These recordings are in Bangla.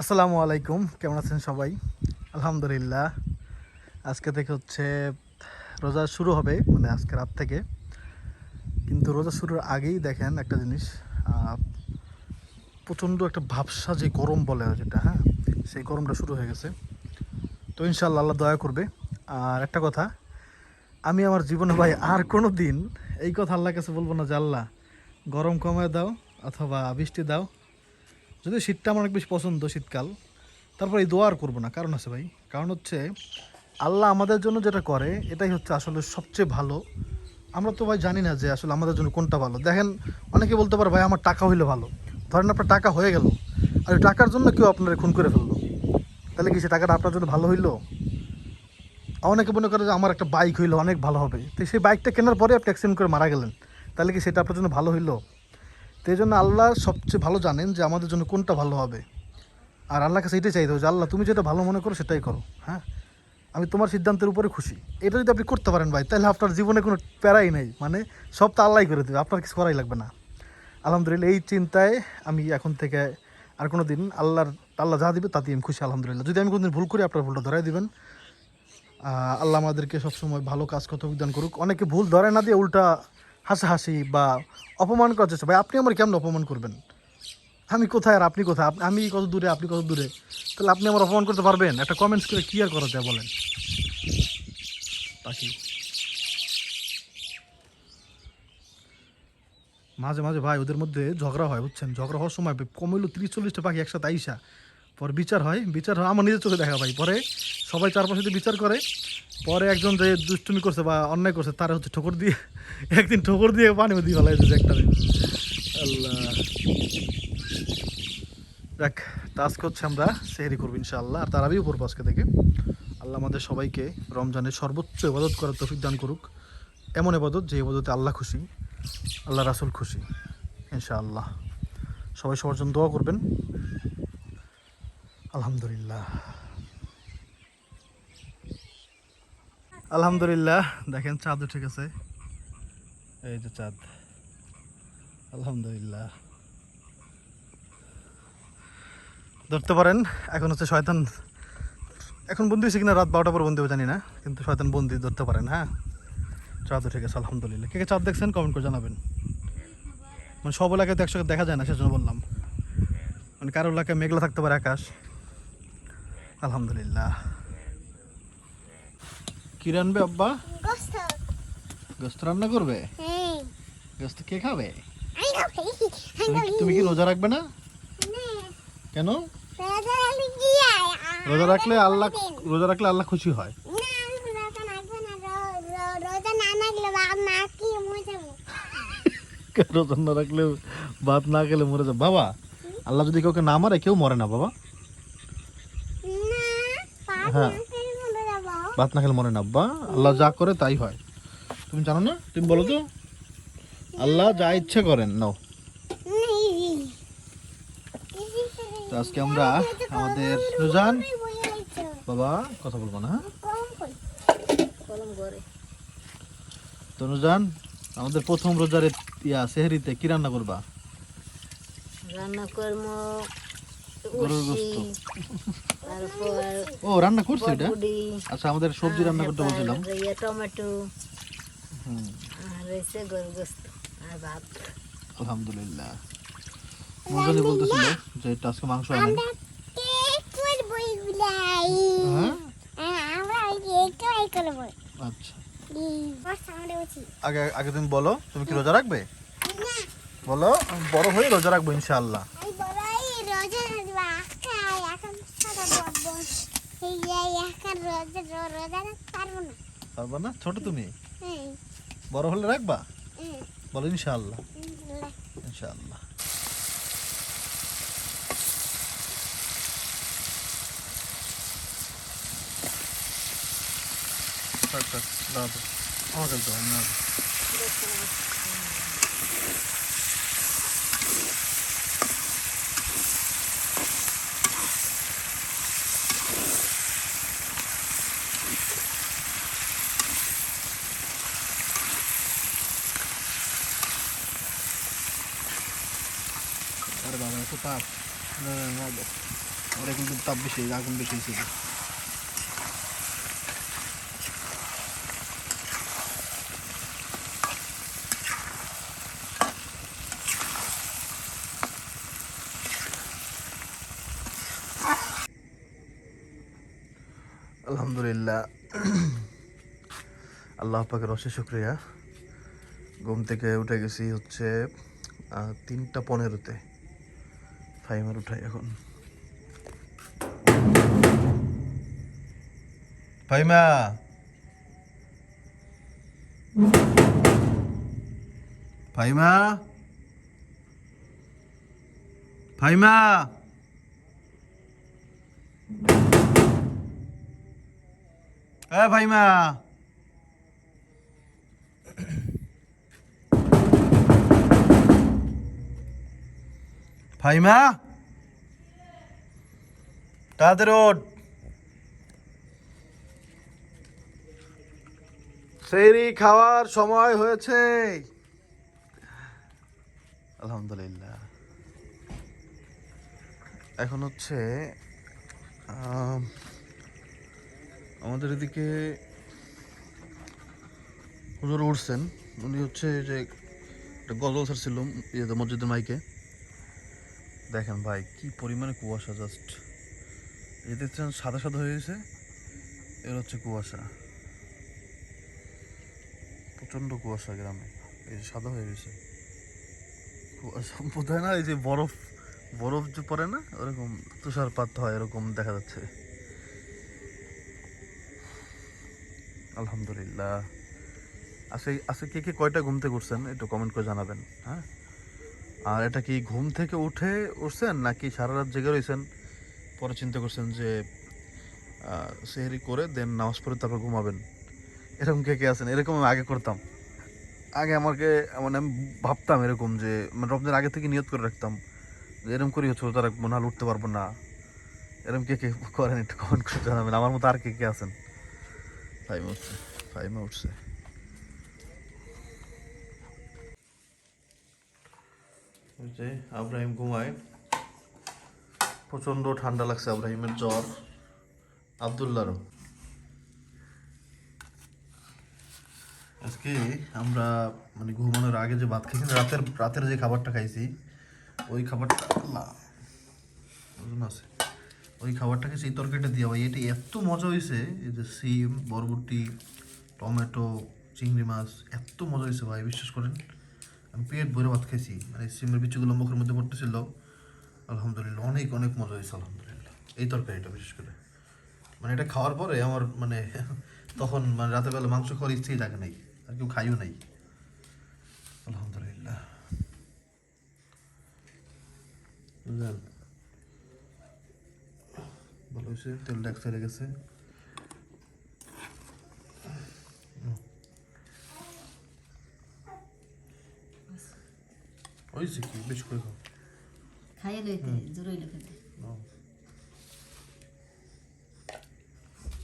আসসালামু আলাইকুম, কেমন আছেন সবাই? আলহামদুলিল্লাহ। আজকে থেকে হচ্ছে, রোজা শুরু হবে মানে আজকে রাত থেকে। কিন্তু রোজা শুরুর আগেই দেখেন একটা জিনিস প্রচণ্ড একটা ভাবসা যে গরম বলে যেটা হ্যাঁ? সেই গরমটা শুরু হয়ে গেছে। তো ইনশাল্লাহ আল্লাহ দয়া করবে। আর একটা কথা, আমি আমার জীবনে ভাই আর কোনো দিন এই কথা আল্লাহর কাছে বলব না যে, আল্লাহ, গরম কমায় দাও অথবা বৃষ্টি দাও। যদি শীতটা আমার অনেক বেশি পছন্দ শীতকাল, তারপর এই দোয়া আর করব না। কারণ আছে ভাই, কারণ হচ্ছে আল্লাহ আমাদের জন্য যেটা করে, এটাই হচ্ছে আসলে সবচেয়ে ভালো। আমরা তো ভাই জানি না যে আসলে আমাদের জন্য কোনটা ভালো। দেখেন, অনেকে বলতে পারে, ভাই, আমার টাকা হইলে ভালো। ধরেন আপনার টাকা হয়ে গেল, আর টাকার জন্য কেউ আপনার খুন করে ফেলল। তাহলে কি সে টাকাটা আপনার জন্য ভালো হইল? অনেকে মনে করে যে, আমার একটা বাইক হইল, অনেক ভালো হবে। তো সেই বাইকটা কেনার পরে আপনি অ্যাক্সিডেন্ট করে মারা গেলেন। তাহলে কি সেটা আপনার জন্য ভালো হইল? তো এই জন্য আল্লাহ সবচেয়ে ভালো জানেন যে আমাদের জন্য কোনটা ভালো হবে। আর আল্লাহকে সেইটাই চাইতে হবে যে, আল্লাহ, তুমি যেটা ভালো মনে করো সেটাই করো হ্যাঁ? আমি তোমার সিদ্ধান্তের উপরে খুশি। এটা যদি আপনি করতে পারেন ভাই, তাহলে আপনার জীবনে কোনো প্যারাই নেই। মানে সব তো আল্লাহ করে দেবে, আপনার কিছু করাই লাগবে না। আলহামদুলিল্লাহ, এই চিন্তায় আমি এখন থেকে আর কোনো দিন আল্লাহর, আল্লাহ যা দিবে তাতেই আমি খুশি, আলহামদুলিল্লাহ। যদি আমি কোনো দিন ভুল করি, আপনার ভুলটা ধরাই দেবেন। আল্লাহ আমাদেরকে সবসময় ভালো কাজ করতে অভিজ্ঞান করুক। অনেকে ভুল ধরে না দিয়ে উল্টা হাসাহাসি বা অপমান করার চেষ্টা ভাই, আপনি আমার কেমন অপমান করবেন? আমি কোথায় আর আপনি কোথায়? আমি কত দূরে, আপনি কত দূরে? তাহলে আপনি আমার অপমান করতে পারবেন? একটা কমেন্টস করে আর করা যায় বলেন? পাখি মাঝে মাঝে ভাই, ওদের মধ্যে ঝগড়া হয়, বুঝছেন? ঝগড়া হওয়ার সময় কমইলো তিরিশ, চল্লিশটা পাখি একসাথে আইসা। পরে বিচার হয় বিচার হয়, আমার নিজের চোখে দেখা ভাই। পরে সবাই চারপাশে বিচার করে, পরে একজন যে দুষ্টুমি করছে বা অন্যায় করছে, তারা হচ্ছে ঠোকর দিয়ে, একদিন ঠোকর দিয়ে পানি দিয়ে ফেলা হয়েছে একটা আল্লাহ। দেখ আজকে হচ্ছে আমরা সেহরি করব ইনশাআল্লাহ, আর তার আগেও করব আজকে থেকে। আল্লাহ আমাদের সবাইকে রমজানের সর্বোচ্চ ইবাদত করার তৌফিক দান করুক। এমন ইবাদত যে ইবাদতে আল্লাহ খুশি, আল্লাহ রাসুল খুশি, ইনশাআল্লাহ। সবাই সবার জন্য দোয়া করবেন। আলহামদুলিল্লাহ। আলহামদুলিল্লাহ, দেখেন চাঁদ উঠে গেছে। এই যে চাঁদ। আলহামদুলিল্লাহ। ধরতে পারেন, এখন হচ্ছে শয়তান, এখন বন্দি হয়েছে কিনা রাত বারোটা পর বন্দি জানি না, কিন্তু শয়তান বন্দি ধরতে পারেন হ্যাঁ? চাঁদ উঠে গেছে, আলহামদুলিল্লাহ। কে কে চাঁদ দেখছেন কমেন্ট করে জানাবেন। মানে সব এলাকায় তো একসঙ্গে দেখা যায় না, সেজন্য বললাম। মানে কারও এলাকায় মেঘলা থাকতে পারে আকাশ। আলহামদুলিল্লাহ। কি রানবে আব্বা? গোস্ত। গোস্ত রান্না করবে? হ্যাঁ। গোস্ত কে খাবে? তুমি তুমি কি রোজা রাখবে না? কেন? রাজা রাখলে আল্লাহ রোজা রাখলে আল্লাহ খুশি হয়। রোজা না রাখলে বাবা মা কি মরে না রাখলে ভাত না খেলে মরে যাবে? বাবা আল্লাহ যদি কাউকে না মারে কেউ মরে না বাবা। হ্যাঁ। ভাত না খেলে মরে না আব্বা। আল্লাহ যা করে তাই হয়। তুমি জানো না? তুমি বলো তো। আল্লাহ যা ইচ্ছে করেন নাও। আজকে আমরা আমাদের রোজান বাবা কথা বলব না হ্যাঁ? তো রোজান আমাদের প্রথম রোজার ইয়া সেহরিতে কি রান্না করবা? রান্না করব গরুর গোস্ত। ও রান্না করছ এটা? আচ্ছা আমাদের সবজি রান্না করতে বলছিলাম। টমেটো হুম, আর গোস্ত আর ভাত। আলহামদুলিল্লাহ। মজানি বলতেছিল যে এটা আজকে মাংস আনেন হ্যাঁ? করব। আচ্ছা। আগে আগে তুমি বলো তুমি কি রোজা রাখবে? বলো বড় হয়ে রোজা রাখব ইনশাআল্লাহ আমি বড়াই রোজা রাখব আকাই এখন সাদা বড় এই যে এখন রোজা রো- রোজা রাখতে পারব না। ছোট তুমি? বড় হলে রাখবা? বলো ইনশাআল্লাহ। ইনশাল্লাহ। ইনশাআল্লাহ। থাক, থাক, দাও, দাও। আমাকে দাও, ওটা কিন্তু তাপ বেশি, আগুন বেশি ছিল। আলহামদুলিল্লাহ। আল্লাহ পাকের অশেষ শুক্রিয়া। ঘুম থেকে উঠে গেছি হচ্ছে তিনটা পনেরোতে। ফাইমার উঠাই এখন। ফাইমা ফাইমা ফাইমা এ ফাইমা তাড়াতাড়ি ওঠ। সেরি খাওয়ার সময় হয়েছে। আলহামদুলিল্লাহ। এখন হচ্ছে আমাদের এদিকে হুজুর উঠছেন। উনি হচ্ছে যে একটা গজল ছাড়ছিল, ইয়েতে মসজিদের মাইকে। দেখেন ভাই, কি পরিমাণে কুয়াশা জাস্ট এই দেখছেন সাদা সাদা হয়ে গেছে, এর হচ্ছে কুয়াশা। প্রচণ্ড কুয়াশা গ্রামে, এই যে সাদা হয়ে গেছে। কুয়াশা বোধহয় না, এই যে বরফ বরফ যে পড়ে না, ওরকম তুষারপাত হয়, এরকম দেখা যাচ্ছে। আলহামদুলিল্লাহ। আজকে আজকে কে কে কয়টা ঘুম থেকে উঠছেন? একটু কমেন্ট করে জানাবেন হ্যাঁ? আর এটা কি ঘুম থেকে উঠে উঠছেন নাকি সারা রাত জেগে রয়েছেন পরে চিন্তা করছেন যে সেহরি করে দেন নামাজ পড়ে তারপর ঘুমাবেন। এরকম কে কে আছেন? এরকম আমি আগে করতাম। আগে আমাকে মানে আমি ভাবতাম এরকম যে মানে রমজান আগে থেকে নিয়ত করে রাখতাম যে, এরকম করি হচ্ছে তারা মনে হলে উঠতে পারব না। এরকম কে কে করেন একটু কমেন্ট করে জানাবেন। আমার মতো আর কে কে আছেন? ফাইমা উঠছে ফাইমা উঠছে। যে আব্রাহিম ঘুমায়। প্রচণ্ড ঠান্ডা লাগছে আব্রাহিমের জ্বর। আবদুল্লারও। আজকে আমরা মানে ঘুমানোর আগে যে ভাত খাইছি, রাতের রাতের যে খাবারটা খাইছি, ওই খাবারটা আছে। ওই খাবারটাকে সেই তরকারিটা দিয়ে ভাই, এটা এত মজা হয়েছে এই যে সিম, বরবটি, টমেটো, চিংড়ি মাছ, এত মজা হয়েছে ভাই, বিশ্বাস করেন। আমি পেট ভরে ভাত খাইছি। মানে সিমের বিচুগুলো মুখের মধ্যে পড়তেছিল। আলহামদুলিল্লাহ, অনেক অনেক মজা হয়েছে, আলহামদুলিল্লাহ। এই তরকারিটা বিশেষ করে। মানে এটা খাওয়ার পরে আমার মানে তখন মানে রাতের বেলা মাংস খাওয়ার ইচ্ছেই থাকে নাই। আর কেউ খাইও নাই। আলহামদুলিল্লাহ। বুঝলেন? ভালো হয়েছে তেলটা গেছে। হয়েছে কি বেশি করে খাও খাইয়ে লইতে জোরই লোকে No.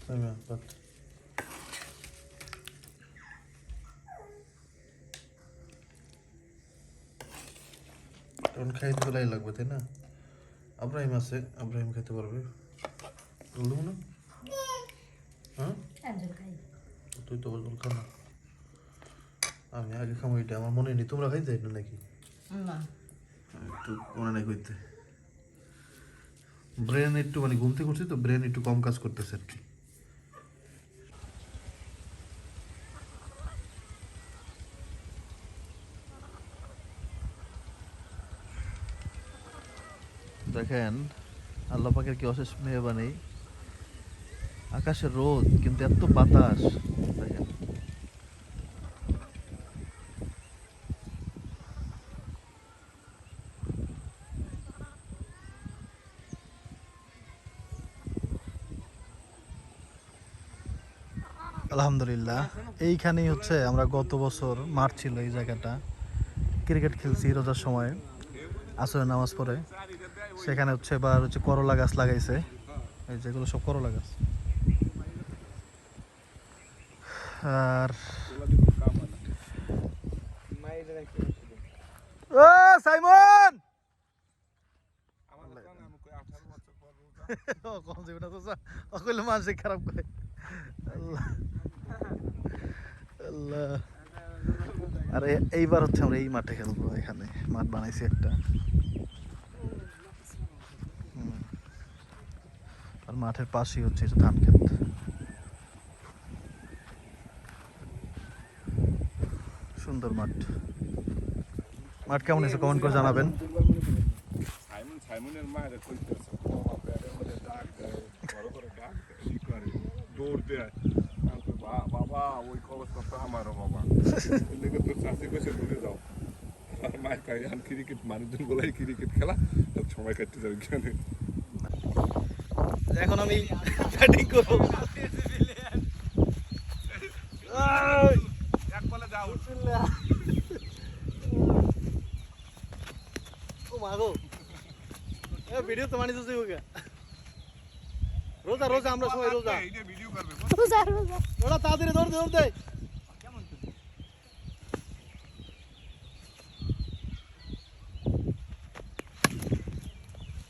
Venga, pat. তখন খাইতে বেলাই লাগবে তাই না আব্রাহিম আছে আব্রাহিম খেতে পারবে বললাম না হ্যাঁ তুই তো বল খা না আমি আগে খাব এটা আমার মনে নেই তোমরা খাইতে না নাকি ব্রেন একটু মানে ঘুমতে করছি তো ব্রেন একটু কম কাজ করতেছে আর কি। দেখেন, আল্লাহ পাকের কি অশেষ মেহরবানি। আকাশে রোদ, কিন্তু এত বাতাস দেখেন আলহামদুলিল্লাহ। এইখানেই হচ্ছে আমরা গত বছর মাঠ ছিল এই জায়গাটা। ক্রিকেট খেলছি রোজার সময় আসরে নামাজ পড়ে। সেখানে হচ্ছে এবার হচ্ছে করলা গাছ লাগাইছে। এই যেগুলো সব করলা গাছ। আর ও সাইমন কম মানসিক খারাপ করে। আরে, এইবার হচ্ছে আমরা এই মাঠে খেলব এখানে। মাঠ বানাইছি একটা। আর মাঠের পাশেই হচ্ছে এটা ধান ক্ষেত। সুন্দর মাঠ। মাঠ কেমন হয়েছে? কমেন্ট করে জানাবেন। সাইমন, সাইমনের মায়ের কইতেছে বাবা ব্যাটের মধ্যে ডাক দেয় বড় করে ডাক দেয় কি করে দৌড় দেয় "বা- বাবা ওই খবরটা তো আমারও বাবা। এদিকে তোর চাষি কইছে দূরে যাও। আর মায়ের কাছে আমি ক্রিকেট মানুষজন বলাই ক্রিকেট খেলা সময় কাটতে যাবে কেন এখন আমি ব্যাটিং করব। ও মাগো ভিডিও তো মানি তো গা রোজা রোজা আমরা সবাই রোজা। এইটা ভিডিও করবে রোজা রোজা। ওরা তাড়াতাড়ি দৌড় দৌড় দে।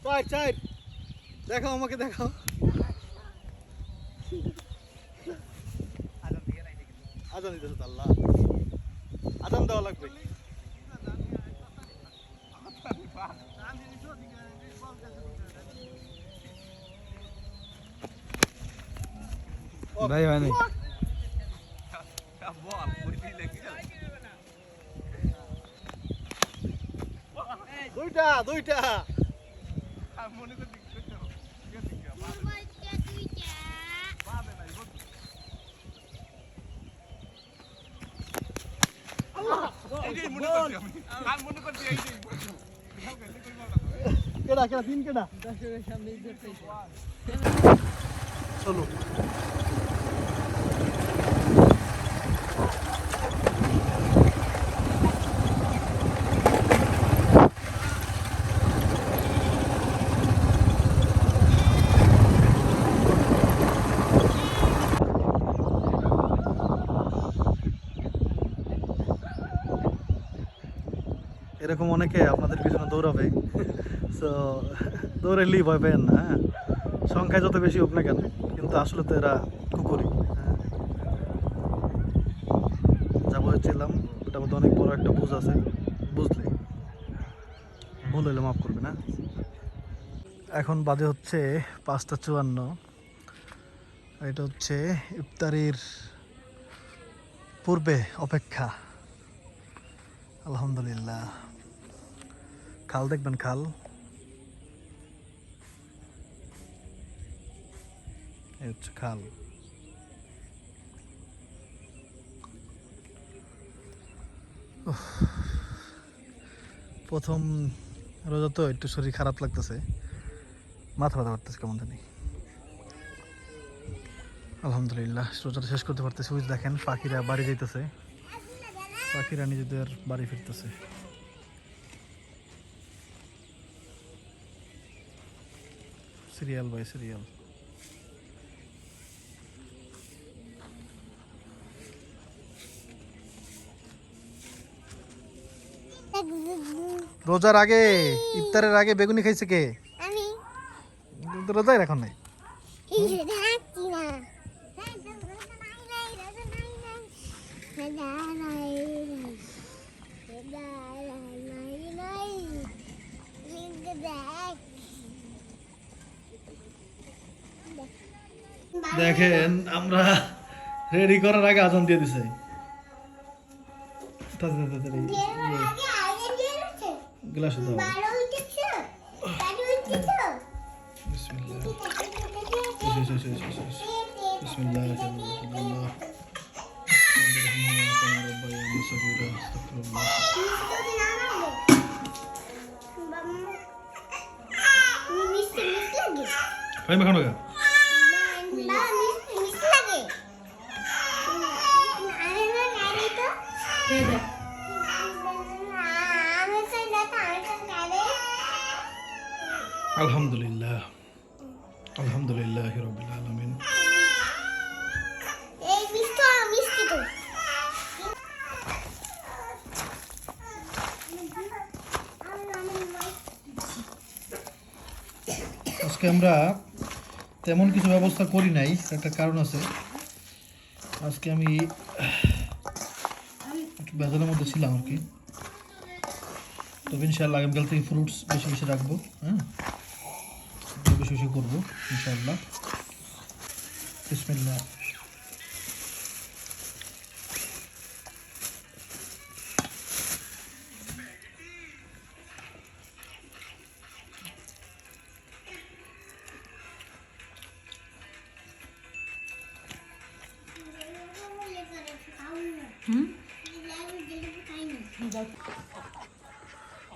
চাই চাই দেখাও আমাকে দেখাও। আজান দিতেছে আল্লাহ। আজান দেওয়া লাগবে। ভাই হয়নি দুইটা দুইটা। মনে করে মনে মনে কেডা কেডা তিন কেডা? চলো এরকম অনেকে আপনাদের পিছনে দৌড়াবে। সো দৌড়াইলেই ভয় পেয়েন না হ্যাঁ? সংখ্যায় যত বেশি হোক না কেন, কিন্তু আসলে তো এরা কুকুরি হ্যাঁ? যা বলেছিলাম, ওটার মধ্যে অনেক বড় একটা বুঝ আছে, বুঝলে? ভুল হইলে মাফ করবে না এখন বাজে হচ্ছে পাঁচটা চুয়ান্ন। এটা হচ্ছে ইফতারির পূর্বে অপেক্ষা। আলহামদুলিল্লাহ। খাল দেখবেন, খাল। খাল। প্রথম রোজা তো একটু শরীর খারাপ লাগতেছে। মাথা ব্যথা পারতেছে কেমন জানি। আলহামদুলিল্লাহ, রোজাটা শেষ করতে পারতেছি। দেখেন, পাখিরা বাড়ি যাইতেছে। পাখিরা নিজেদের বাড়ি ফিরতেছে। সিরিয়াল বাই সিরিয়াল রোজার আগে ইফতারের আগে বেগুনি খাইছে কে? রোজাই এখন নাই এই রোজা রাখছি না হ্যাঁ, রোজা নাই নাই, রোজা নাই নাই। রোজা নাই নাই। রোজা নাই নাই। রোজা দেখ। দেখেন আমরা রেডি করার আগে আজান দিয়ে দিছে। গ্লাস দাও। বারো উঠেছে। বারো উঠেছে। বিসমিল্লাহ ঠিক আছে, ঠিক আছে, ঠিক আছে। এসো, এসো, এসো, এসো, এসো। বিসমিল্লাহ আলহামদুলিল্লাহ রব্বায়ানি সগীরা আস্তাগফিরুল্লাহ মিষ্টি না লাগবে। বাবা, মিষ্টি মিষ্টি লাগে ভাই মাখানো গা বাবা, মিষ্টি মিষ্টি লাগে আরে না গাড়ি তো আমি তো যাতা আমি তো গাড়ি আলহামদুলিল্লাহ। আলহামদুলিল্লাহ রবিল আলমিন। আজকে আমরা তেমন কিছু ব্যবস্থা করি নাই, একটা কারণ আছে। আজকে আমি একটু বেজালের মধ্যে ছিলাম আর কি। তবে ইনশাআল্লাহ আগামীকাল থেকে ফ্রুটস বেশি বেশি রাখব হ্যাঁ? বেশি বেশি করব, ইনশাআল্লাহ। বিসমিল্লাহ।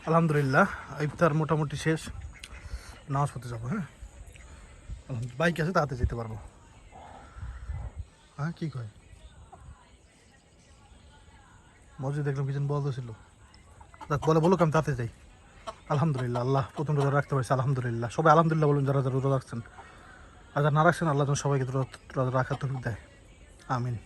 আলহামদুলিল্লাহ, ইফতার মোটামুটি শেষ। নামাজ পড়তে যাব হ্যাঁ? বাইক আছে তাতে যেতে পারব। হ্যাঁ কী কয়? মসজিদ দেখলাম কিছু বলতে ছিল দেখ বলে বলুক, আমি তাতে যাই। আলহামদুলিল্লাহ, আল্লাহ, প্রথম রোজা রাখতে পারছি, আলহামদুলিল্লাহ। সবাই আলহামদুলিল্লাহ বলুন, যারা যারা রোজা রাখছেন। আর যারা না রাখছেন, আল্লাহ যেন সবাইকে রোজা রাখার তফিক দেয়। আমিন।